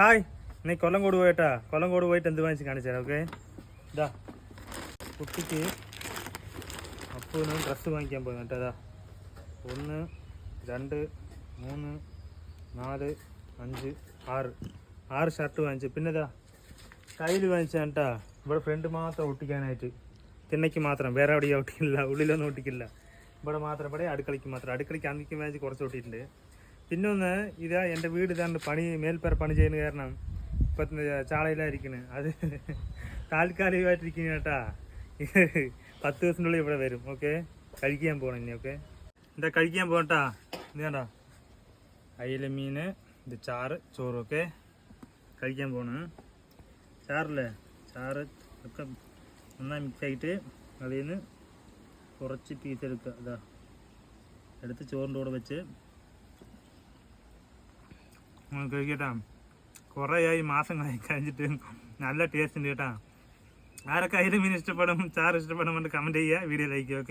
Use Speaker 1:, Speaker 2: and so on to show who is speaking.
Speaker 1: Hi നീ കൊല്ലംകോട് പോയിട്ടാ? കൊല്ലംകോട് പോയിട്ട് എന്ത് വാങ്ങിച്ച് കാണിച്ചു തരാം ഓക്കെ ഇതാ കുട്ടിക്ക് അപ്പൂന് ഡ്രസ്സ് വാങ്ങിക്കാൻ പോയി കേട്ടോ അതാ. ഒന്ന് രണ്ട് മൂന്ന് നാല് അഞ്ച് ആറ്. ആറ് ഷർട്ട് വാങ്ങിച്ചു. പിന്നെ ഇതാ കയ്യിൽ വാങ്ങിച്ചാ കേട്ടാ ഇവിടെ ഫ്രണ്ട് മാത്രം ഒട്ടിക്കാനായിട്ട്. തിണ്ണയ്ക്ക് മാത്രം വേറെ എവിടെയും ഒട്ടിക്കില്ല ഉള്ളിലൊന്നും ഒട്ടിക്കില്ല. ഇവിടെ മാത്രം ഇവിടെ അടുക്കളയ്ക്ക് മാത്രം. അടുക്കളയ്ക്ക് അന്നിക്ക് വാങ്ങിച്ച് കുറച്ച് ഒട്ടിയിട്ടുണ്ട്. പിന്നെ ഒന്ന് ഇതാ എന്റെ വീട് ഇതാണ്ട് പണി മേൽപ്പറ പണി ചെയ്യുന്ന കാരണം ഇപ്പം ചാളയിലായിരിക്കണ് അത് താൽക്കാലികമായിട്ടിരിക്കുന്ന കേട്ടാ. പത്ത് ദിവസത്തിനുള്ളിൽ ഇവിടെ വരും ഓക്കെ? കഴിക്കാൻ പോകണം ഇനി ഓക്കെ? എന്താ കഴിക്കാൻ പോകട്ടാ ഇത് കണ്ടാ? അയില മീൻ ഇത് ചാറ് ചോറ് ഓക്കെ? കഴിക്കാൻ പോണ്. ചാറില്ലേ? ചാറ് ഒക്കെ നന്നായി മിക്സ് ആയിട്ട് അതിൽ നിന്ന് കുറച്ച് പീസ് എടുക്കുക ഇതാ. എടുത്ത് ചോറിന്റെ കൂടെ വെച്ച് കഴിക്കട്ടാ. കുറേയായി മാസങ്ങളായി കഴിഞ്ഞിട്ട് നല്ല ടേസ്റ്റ് ഉണ്ട് കേട്ടാ. ആരൊക്കെ മീൻ ഇഷ്ടപ്പെടും ചാറ് ഇഷ്ടപ്പെടും കമന്റ് ചെയ്യുക വീഡിയോ ലൈക്ക് ഓക്കെ